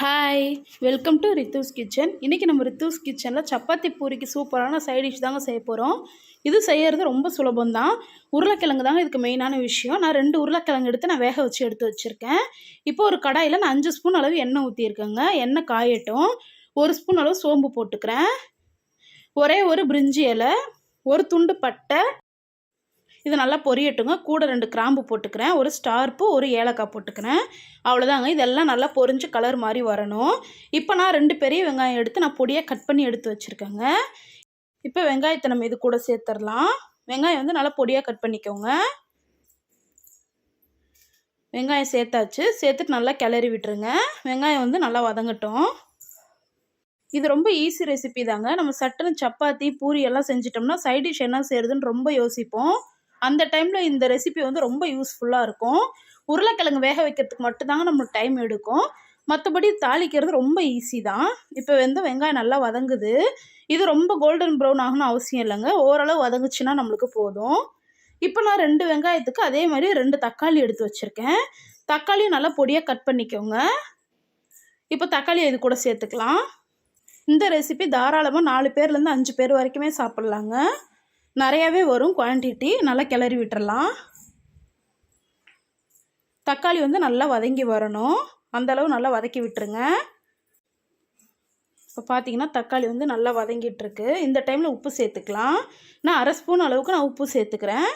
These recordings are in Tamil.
Hi welcome to Rithu's kitchen இன்றைக்கி நம்ம ரித்தூஸ் கிச்சனில் சப்பாத்தி பூரிக்கு சூப்பரான சைட் டிஷ் தாங்க செய்ய போகிறோம் இது செய்யறது ரொம்ப சுலபம்தான் உருளைக்கிழங்கு தாங்க இதுக்கு மெயினான விஷயம். நான் ரெண்டு உருளைக்கிழங்கு எடுத்து நான் வேக வச்சு எடுத்து வச்சுருக்கேன். இப்போ ஒரு கடாயில் நான் அஞ்சு ஸ்பூன் அளவு எண்ணெய் ஊற்றியிருக்கேங்க எண்ணெய் காயட்டும். ஒரு ஸ்பூன் அளவு சோம்பு போட்டுக்கிறேன். ஒரே ஒரு பிரிஞ்சி இலை ஒரு துண்டு பட்டை இது நல்லா பொரியட்டுங்க. கூட ரெண்டு கிராம்பு போட்டுக்கிறேன். ஒரு ஸ்டார்ப்பு ஒரு ஏலக்காய் போட்டுக்கிறேன். அவ்வளோதாங்க. இதெல்லாம் நல்லா பொரிஞ்சு கலர் மாதிரி வரணும். இப்போ நான் ரெண்டு பெரிய வெங்காயம் எடுத்து நான் பொடியாக கட் பண்ணி எடுத்து வச்சுருக்கேங்க. இப்போ வெங்காயத்தை நம்ம இது கூட சேர்த்துடலாம் வெங்காயம் வந்து நல்லா பொடியாக கட் பண்ணிக்கோங்க. வெங்காயம் சேர்த்தாச்சு. சேர்த்துட்டு நல்லா கிளறி விட்டுருங்க. வெங்காயம் வந்து நல்லா வதங்கட்டும். இது ரொம்ப ஈஸி ரெசிபி தாங்க. நம்ம சட்டுன்னு சப்பாத்தி பூரி எல்லாம் செஞ்சிட்டோம்னா சைடிஷ் என்ன செய்யறதுன்னு ரொம்ப யோசிப்போம். அந்த டைமில் இந்த ரெசிபி வந்து ரொம்ப யூஸ்ஃபுல்லாக இருக்கும். உருளைக்கிழங்கு வேக வைக்கிறதுக்கு மட்டும்தாங்க நம்மளுக்கு டைம் எடுக்கும். மற்றபடி தாளிக்கிறது ரொம்ப ஈஸி தான். இப்போ வந்து வெங்காயம் நல்லா வதங்குது. இது ரொம்ப கோல்டன் ப்ரௌன் ஆகணும் அவசியம் இல்லைங்க. ஓரளவு வதங்குச்சுன்னா நம்மளுக்கு போதும். இப்போ நான் ரெண்டு வெங்காயத்துக்கு அதே மாதிரி ரெண்டு தக்காளி எடுத்து வச்சுருக்கேன். தக்காளியும் நல்லா பொடியாக கட் பண்ணிக்கோங்க. இப்போ தக்காளியை இது கூட சேர்த்துக்கலாம். இந்த ரெசிபி தாராளமாக நாலு பேர்லேருந்து அஞ்சு பேர் வரைக்குமே சாப்பிட்லாங்க. நிறையாவே வரும். குவான்டிட்டி நல்லா கிளறி விட்டுறலாம். தக்காளி வந்து நல்லா வதங்கி வரணும். அந்தளவு நல்லா வதக்கி விட்டுருங்க. இப்போ பார்த்தீங்கன்னா தக்காளி வந்து நல்லா வதங்கிட்டுருக்கு இந்த டைமில் உப்பு சேர்த்துக்கலாம். நான் அரை ஸ்பூன் அளவுக்கு நான் உப்பு சேர்த்துக்கிறேன்.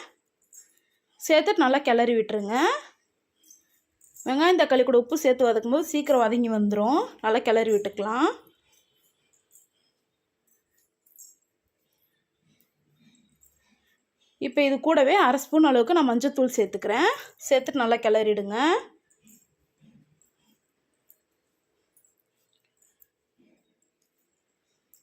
சேர்த்துட்டு நல்லா கிளறி விட்டுருங்க. வெங்காயம் தக்காளி கூட உப்பு சேர்த்து வதக்கும்போது சீக்கிரம் வதங்கி வந்துடும் நல்லா கிளறி விட்டுக்கலாம். இப்போ இது கூடவே அரை ஸ்பூன் அளவுக்கு நான் மஞ்சத்தூள் சேர்த்துக்கிறேன். சேர்த்துட்டு நல்லா கிளறிடுங்க.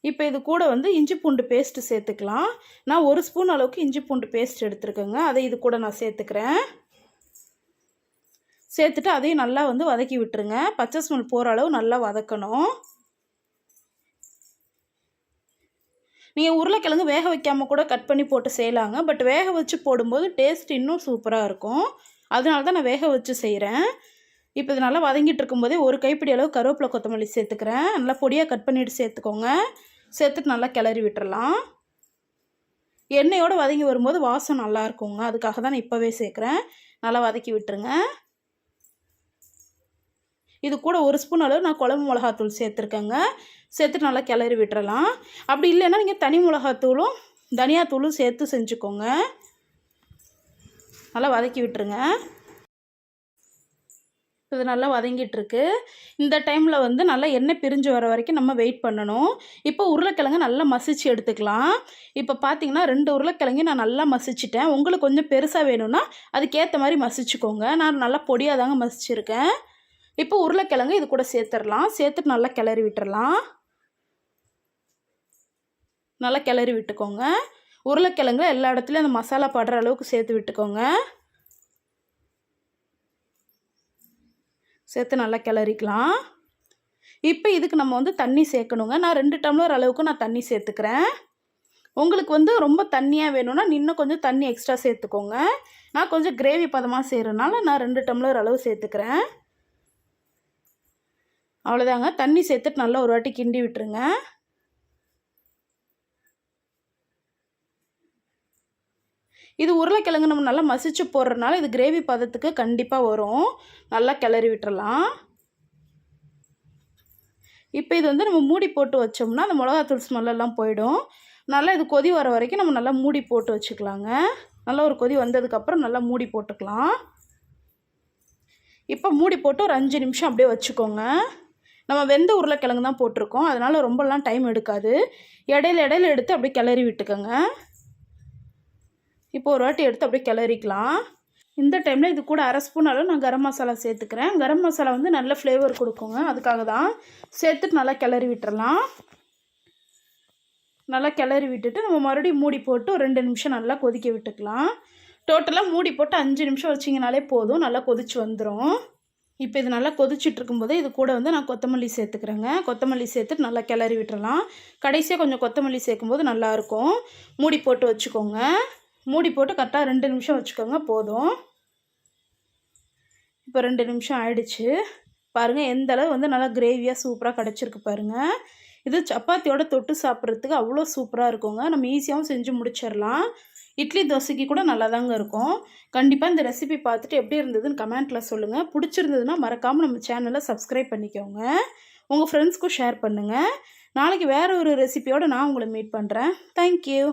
இப்போ இது கூட வந்து இஞ்சி பூண்டு பேஸ்ட்டு சேர்த்துக்கலாம். நான் ஒரு ஸ்பூன் அளவுக்கு இஞ்சி பூண்டு பேஸ்ட் எடுத்துருக்கேங்க. அதை இது கூட நான் சேர்த்துக்கிறேன். சேர்த்துட்டு அதையும் நல்லா வந்து வதக்கி விட்டுருங்க. பச்சை ஸ்மெல் போகிற அளவு நல்லா வதக்கணும். நீங்கள் உருளைக்கிழங்கு வேக வைக்காமல் கூட கட் பண்ணி போட்டு செய்யலாங்க. பட் வேக வச்சு போடும்போது டேஸ்ட் இன்னும் சூப்பராக இருக்கும். அதனால தான் நான் வேக வச்சு செய்கிறேன் இப்போ இது நல்லா வதங்கிட்டு இருக்கும்போதே ஒரு கைப்பிடி அளவு கருவேப்பிலை கொத்தமல்லி சேர்த்துக்கிறேன். நல்லா பொடியாக கட் பண்ணிவிட்டு சேர்த்துக்கோங்க. சேர்த்துட்டு நல்லா கிளறி விட்டுறலாம். எண்ணெயோடு வதங்கி வரும்போது வாசம் நல்லா இருக்குங்க. அதுக்காக தான் நான் இப்போவே சேர்க்குறேன். நல்லா வதக்கி விட்டுருங்க. இது கூட ஒரு ஸ்பூன் அளவு நான் குழம்பு மிளகாத்தூள் சேர்த்துருக்கேங்க. சேர்த்துட்டு நல்லா கிளறி விட்டுறலாம். அப்படி இல்லைன்னா நீங்கள் தனி மிளகாத்தூளும் தனியாத்தூளும் சேர்த்து செஞ்சுக்கோங்க. நல்லா வதக்கி விட்டுருங்க. இது நல்லா வதங்கிட்டுருக்கு. இந்த டைமில் வந்து நல்லா எண்ணெய் பிரிஞ்சு வர வரைக்கும் நம்ம வெயிட் பண்ணணும். இப்போ உருளைக்கிழங்கு நல்லா மசிச்சு எடுத்துக்கலாம். இப்போ பார்த்தீங்கன்னா ரெண்டு உருளைக்கிழங்கு நான் நல்லா மசிச்சிட்டேன். உங்களுக்கு கொஞ்சம் பெருசாக வேணும்னா அதுக்கேற்ற மாதிரி மசிச்சுக்கோங்க. நான் நல்லா பொடியாக தாங்க மசிச்சிருக்கேன். இப்போ உருளைக்கிழங்கு இது கூட சேர்த்துடலாம். சேர்த்துட்டு நல்லா கிளறி விட்டுடலாம் நல்லா கிளறி விட்டுக்கோங்க. உருளைக்கிழங்குல எல்லா இடத்துலையும் அந்த மசாலா படுற அளவுக்கு சேர்த்து விட்டுக்கோங்க. சேர்த்து நல்லா கிளறிக்கலாம். இப்போ இதுக்கு நம்ம வந்து தண்ணி சேர்க்கணுங்க. நான் ரெண்டு டம்ளர் அளவுக்கு நான் தண்ணி சேர்த்துக்கிறேன். உங்களுக்கு வந்து ரொம்ப தண்ணியாக வேணும்னா இன்னும் கொஞ்சம் தண்ணி எக்ஸ்ட்ரா சேர்த்துக்கோங்க. நான் கொஞ்சம் கிரேவி பதமாக செய்கிறனால நான் ரெண்டு டம்ளர் அளவு சேர்த்துக்கிறேன். அவ்வளோதாங்க தண்ணி சேர்த்துட்டு நல்லா ஒரு வாட்டி கிண்டி விட்டுருங்க. இது உருளைக்கிழங்கு நம்ம நல்லா மசிச்சு போடுறதுனால இது கிரேவி பதத்துக்கு கண்டிப்பாக வரும். நல்லா கிளறி விட்டுறலாம். இப்போ இது வந்து நம்ம மூடி போட்டு வச்சோம்னா அந்த மிளகாத்தூள் ஸ்மெல்லாம் போயிடும். நல்லா இது கொதி வர வரைக்கும் நம்ம நல்லா மூடி போட்டு வச்சுக்கலாங்க. நல்லா ஒரு கொதி வந்ததுக்கப்புறம் நல்லா மூடி போட்டுக்கலாம். இப்போ மூடி போட்டு ஒரு அஞ்சு நிமிஷம் அப்படியே வச்சுக்கோங்க. நம்ம வெந்த உருளைக்கிழங்கு தான் போட்டிருக்கோம். அதனால் ரொம்பலாம் டைம் எடுக்காது. இடையில இடையில எடுத்து அப்படியே கிளறி விட்டுக்கோங்க. இப்போ ஒரு வாட்டி எடுத்து அப்படியே கிளறிக்கலாம். இந்த டைமில் இது கூட அரை ஸ்பூன் அளவு நான் கரம் மசாலா சேர்த்துக்கிறேன். கரம் மசாலா வந்து நல்ல ஃப்ளேவர் கொடுக்குங்க. அதுக்காக தான் சேர்த்துட்டு நல்லா கிளறி விட்டுறலாம். நல்லா கிளறி விட்டுட்டு நம்ம மறுபடியும் மூடி போட்டு ஒரு ரெண்டு நிமிஷம் நல்லா கொதிக்க விட்டுக்கலாம். டோட்டலாக மூடி போட்டு அஞ்சு நிமிஷம் வச்சிங்கனாலே போதும். நல்லா கொதிச்சு வந்துடும் இப்போ இது நல்லா கொதிச்சுட்டு இருக்கும்போது இது கூட வந்து நான் கொத்தமல்லி சேர்த்துக்கிறேங்க. கொத்தமல்லி சேர்த்துட்டு நல்லா கிளறி விட்டுறலாம். கடைசியாக கொஞ்சம் கொத்தமல்லி சேர்க்கும்போது நல்லாயிருக்கும். மூடி போட்டு வச்சுக்கோங்க. மூடி போட்டு கரெக்டாக ரெண்டு நிமிஷம் வச்சுக்கோங்க போதும். இப்போ ரெண்டு நிமிஷம் ஆயிடுச்சு. பாருங்கள் எந்த அளவு வந்து நல்லா கிரேவியாக சூப்பராக கிடச்சிருக்கு பாருங்கள் இது சப்பாத்தியோட தொட்டு சாப்பிட்றதுக்கு அவ்வளோ சூப்பராக இருக்குங்க. நம்ம ஈஸியாகவும் செஞ்சு முடிச்சிடலாம். இட்லி தோசைக்கு கூட நல்லா தாங்க இருக்கும். கண்டிப்பாக இந்த ரெசிபி பார்த்துட்டு எப்படி இருந்ததுன்னு கமெண்ட்டில் சொல்லுங்கள் பிடிச்சிருந்ததுன்னா மறக்காமல் நம்ம சேனலை சப்ஸ்கிரைப் பண்ணிக்கோங்க. உங்கள் ஃப்ரெண்ட்ஸ்க்கும் ஷேர் பண்ணுங்கள் நாளைக்கு வேறு ஒரு ரெசிபியோடு நான் உங்களை மீட் பண்ணுறேன் தேங்க்யூ